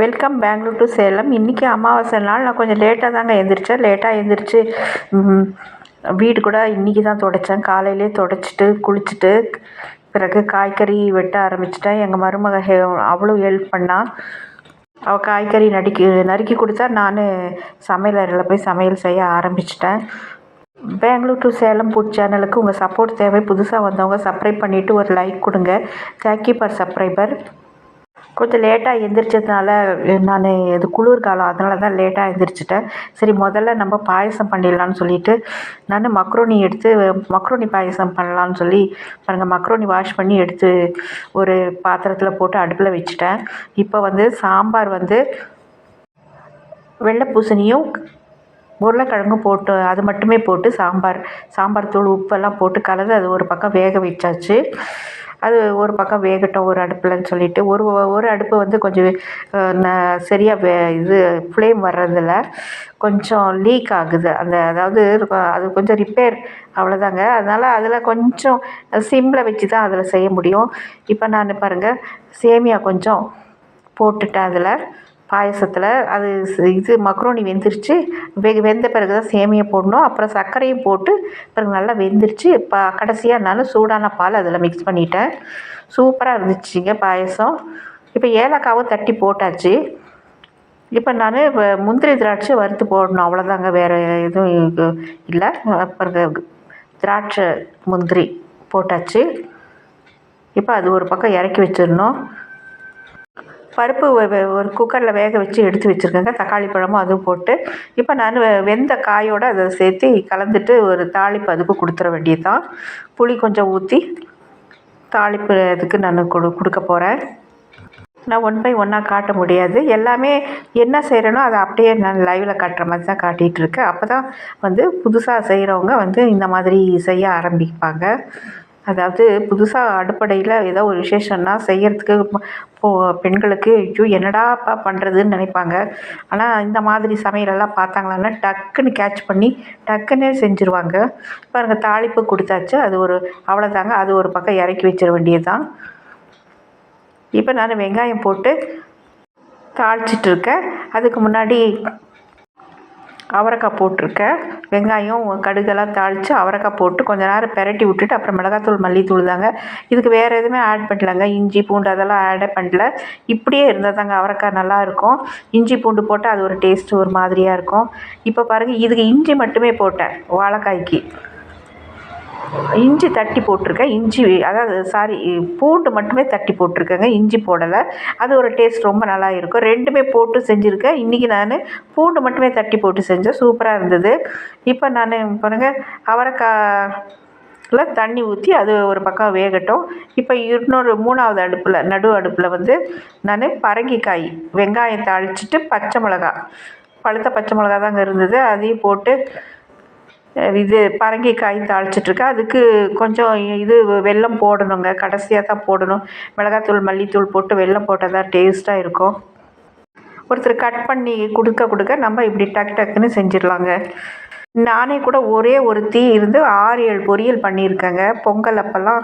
Welcome Bangalore to Salem இன்றைக்கி அமாவாசை நாள். நான் கொஞ்சம் லேட்டாக தாங்க எழுந்திரிச்சேன் லேட்டாக எழுந்திரிச்சு வீடு கூட இன்றைக்கி தான் துடைச்சேன். காலையிலே துடைச்சிட்டு குளிச்சுட்டு பிறகு காய்கறி வெட்ட ஆரம்பிச்சிட்டேன். எங்கள் மருமக அவ்வளோ ஹெல்ப் பண்ணா. அவள் காய்கறி நறுக்கி நறுக்கி கொடுத்தா நான் சமையல் அறையில் போய் சமையல் செய்ய ஆரம்பிச்சிட்டேன். பெங்களூர் டு சேலம் ஃபுட் சேனலுக்கு உங்கள் சப்போர்ட் தேவை. புதுசாக வந்தவங்க சப்ஸ்கிரைப் பண்ணிவிட்டு ஒரு லைக் கொடுங்க. தேங்க்யூ ஃபார் சப்ஸ்கிரைபர் கொஞ்சம் லேட்டாக எந்திரிச்சதுனால நான் இது குளிர்காலம் அதனால தான் லேட்டாக எந்திரிச்சிட்டேன். சரி முதல்ல நம்ம பாயசம் பண்ணிடலான்னு சொல்லிட்டு நான் மக்ரோனி எடுத்து மக்ரோனி பாயசம் பண்ணலான்னு சொல்லி பாருங்கள் மக்ரோனி வாஷ் பண்ணி எடுத்து ஒரு பாத்திரத்தில் போட்டு அடுப்பில் வச்சுட்டேன். இப்போ வந்து சாம்பார் வந்து வெள்ளை பூசணியும் உருளைக்கிழங்கும் போட்டு அது மட்டுமே போட்டு சாம்பார் சாம்பார் தூள் உப்பெல்லாம் போட்டு கலந்து அது ஒரு பக்கம் வேக வச்சாச்சு. அது ஒரு பக்கம் வேகட்டும் ஒரு அடுப்புலன்னு சொல்லிட்டு. ஒரு ஒரு அடுப்பு வந்து கொஞ்சம் சரியாக வே இது ஃப்ளேம் வர்றதில்ல கொஞ்சம் லீக் ஆகுது. அந்த அதாவது அது கொஞ்சம் ரிப்பேர் அவ்வளோதாங்க அதனால் அதில் கொஞ்சம் சிம்மில் வச்சு தான் அதில் செய்ய முடியும். இப்போ நான் பாருங்கள் சேமியா கொஞ்சம் போட்டுட்டேன் அதில். பாயசத்தில் அது இது மக்ரோனி வெந்துருச்சு. வெ வெந்த பிறகு தான் சேமியா போடணும். அப்புறம் சர்க்கரையும் போட்டு பிறகு நல்லா வெந்துருச்சு. இப்போ கடைசியாக நான் சூடான பால் அதில் மிக்ஸ் பண்ணிட்டேன். சூப்பராக இருந்துச்சுங்க பாயசம். இப்போ ஏலக்காவும் தட்டி போட்டாச்சு. இப்போ நான் இப்போ முந்திரி திராட்சை வறுத்து போடணும். அவ்வளோதாங்க வேறு எதுவும் இல்லை. அப்புறம் திராட்சை முந்திரி போட்டாச்சு. இப்போ அது ஒரு பக்கம் இறக்கி வச்சிடணும். பருப்பு ஒரு குக்கரில் வேக வச்சு எடுத்து வச்சுருக்கேங்க. தக்காளி பழமும் அதுவும் போட்டு. இப்போ நான் வெந்த காயோடு அதை சேர்த்து கலந்துட்டு ஒரு தாளிப்பு அதுக்கு கொடுத்துட வேண்டியது தான் புளி கொஞ்சம் ஊற்றி தாளிப்பு அதுக்கு நான் கொடு கொடுக்க போகிறேன் நான் ஒன் பை ஒன்னாக காட்ட முடியாது. எல்லாமே என்ன செய்கிறேனோ அதை அப்படியே நான் லைவில் காட்டுற மாதிரி தான் காட்டிகிட்ருக்கேன் அப்போ தான் வந்து புதுசாக செய்கிறவங்க வந்து இந்த மாதிரி செய்ய ஆரம்பிப்பாங்க. அதாவது புதுசாக அடுப்படையில் ஏதோ ஒரு விசேஷம்னா செய்கிறதுக்கு போ பெண்களுக்கு ஐயோ என்னடாப்பா பண்ணுறதுன்னு நினைப்பாங்க. ஆனால் இந்த மாதிரி சமையலெல்லாம் பார்த்தாங்களான்னா டக்குன்னு கேட்ச் பண்ணி டக்குன்னே செஞ்சுருவாங்க. பாருங்கள் தாளிப்பு கொடுத்தாச்சு. அது ஒரு அவ்வளோதாங்க அது ஒரு பக்கம் இறக்கி வச்சிட வேண்டியது தான் இப்போ நான் வெங்காயம் போட்டு தாளிச்சிட்ருக்கேன் அதுக்கு முன்னாடி அவரைக்காய் போட்டிருக்கேன். வெங்காயம் கடுகெல்லாம் தாளித்து அவரைக்காய் போட்டு கொஞ்ச நேரம் பெரட்டி விட்டுட்டு அப்புறம் மிளகாத்தூள் மல்லித்தூள் தாங்க. இதுக்கு வேறு எதுவுமே ஆட் பண்ணலங்க. இஞ்சி பூண்டு அதெல்லாம் ஆடே பண்ணல. இப்படியே இருந்தால் தாங்க அவரைக்காய் நல்லாயிருக்கும் இஞ்சி பூண்டு போட்டால் அது ஒரு டேஸ்ட்டு ஒரு மாதிரியாக இருக்கும். இப்போ பாருங்கள் இதுக்கு இஞ்சி மட்டுமே போட்டேன். வாழைக்காய்க்கு. இஞ்சி தட்டி போட்டிருக்கேன். இஞ்சி அதாவது சாரி பூண்டு மட்டுமே தட்டி போட்டிருக்கேங்க. இஞ்சி போடலை. அது ஒரு டேஸ்ட் ரொம்ப நல்லா இருக்கும். ரெண்டுமே போட்டு செஞ்சுருக்கேன். இன்றைக்கி நான் பூண்டு மட்டுமே தட்டி போட்டு செஞ்சேன். சூப்பராக இருந்தது. இப்போ நான் பாருங்கள் அவரைக்காய் தண்ணி ஊற்றி அது ஒரு பக்கம் வேகட்டும். இப்போ இன்னொரு மூணாவது அடுப்பில் நடு அடுப்பில் வந்து நான் பரங்கிக்காய் வெங்காயம் தாளிச்சிட்டு பச்சை மிளகா பழுத்த பச்சை மிளகா தாங்க இருந்தது. அதையும் போட்டு இது பரங்கிக்காய் தாளிச்சிட்ருக்கேன் அதுக்கு கொஞ்சம் இது வெல்லம் போடணுங்க. கடைசியாக தான் போடணும். மிளகாத்தூள் மல்லித்தூள் போட்டு வெல்லம் போட்டால் தான் டேஸ்ட்டாக இருக்கும். ஒருத்தர் கட் பண்ணி கொடுக்க கொடுக்க நம்ம இப்படி டக் டக்குன்னு செஞ்சிடலாங்க. நானே கூட ஒரே ஒருத்தி இருந்து ஆறு ஏழு பொரியல் பண்ணியிருக்கேங்க. பொங்கல் அப்போல்லாம்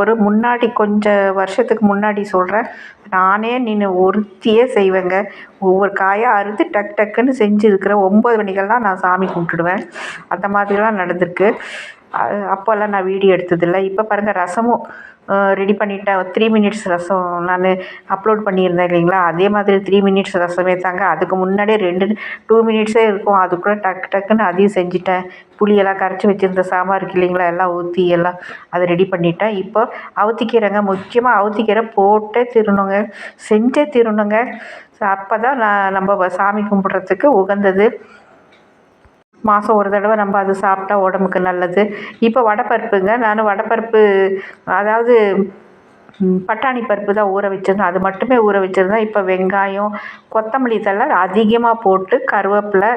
ஒரு முன்னாடி கொஞ்சம் வருஷத்துக்கு முன்னாடி சொல்கிறேன் நானே நின்று ஒருத்தியே செய்வேங்க. ஒவ்வொரு காயாக அறுத்து டக் டக்குன்னு செஞ்சுருக்கிறேன் ஒம்பது மணிக்கெல்லாம் நான் சாமி கும்பிட்டுடுவேன். அந்த மாதிரிலாம் நடந்திருக்கு. அப்போல்லாம் நான் வீடியோ எடுத்ததில்லை. இப்போ பாருங்கள் ரசமும் ரெடி பண்ணிட்டேன் த்ரீ மினிட்ஸ் ரசம் நான் அப்லோட் பண்ணியிருந்தேன் இல்லைங்களா? அதே மாதிரி த்ரீ மினிட்ஸ் ரசமே தாங்க. அதுக்கு முன்னாடியே ரெண்டு டூ மினிட்ஸே இருக்கும். அதுக்குள்ளே டக்கு டக்குன்னு அதையும் செஞ்சுட்டேன். புளியெல்லாம் கரைச்சி வச்சுருந்த சாம்பார் இருக்கு இல்லைங்களா? எல்லாம் ஊற்றி எல்லாம் அதை ரெடி பண்ணிட்டேன். இப்போ அவுத்திக்கீரைங்க முக்கியமாக அவுத்திக்கீரை போட்டே திருணுங்க. செஞ்சே திருணுங்க. அப்போ தான் நான் நம்ம சாமி கும்பிட்றதுக்கு உகந்தது. மாதம் ஒரு தடவை நம்ம அது சாப்பிட்டா உடம்புக்கு நல்லது. இப்போ வடைப்பருப்புங்க நான் வடைப்பருப்பு அதாவது பட்டாணி பருப்பு தான் ஊற வச்சுருந்தேன். அது மட்டுமே ஊற வச்சுருந்தேன். இப்போ வெங்காயம் கொத்தமல்லி தழை அதிகமாக போட்டு கருவேப்பிலை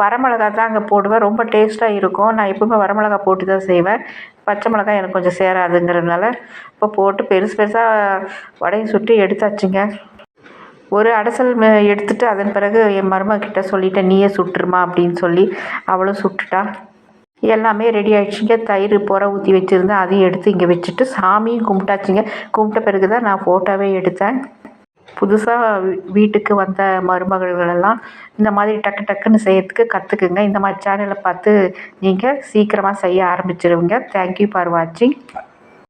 வரமிளகா தான் அங்கே போடுவேன். ரொம்ப டேஸ்ட்டாக இருக்கும். நான் எப்பவுமே வரமிளகா போட்டு தான் செய்வேன். பச்சை மிளகாய் எனக்கு கொஞ்சம் சேராதுங்கிறதுனால இப்போ போட்டு பெருசு பெருசாக வடையை சுட்டு எடுத்தாச்சுங்க. ஒரு அடசல் எடுத்துட்டு அதன் பிறகு என் மருமகிட்ட சொல்லிட்டேன் நீயே சுட்டுருமா அப்படின்னு சொல்லி அவளும் சுட்டுட்டா. எல்லாமே ரெடி ஆகிடுச்சிங்க தயிர் புற ஊற்றி வச்சுருந்தேன். அதையும் எடுத்து இங்கே வச்சுட்டு சாமியும் கும்பிட்டாச்சுங்க. கும்பிட்ட பிறகு தான் நான் ஃபோட்டோவே எடுத்தேன். புதுசாக வீட்டுக்கு வந்த மருமகள்களெல்லாம் இந்த மாதிரி டக்கு டக்குன்னு செய்யறதுக்கு கற்றுக்குங்க இந்த மாதிரி சேனலை பார்த்து நீங்கள் சீக்கிரமாக செய்ய ஆரம்பிச்சிருவீங்க. தேங்க்யூ ஃபார் வாட்சிங்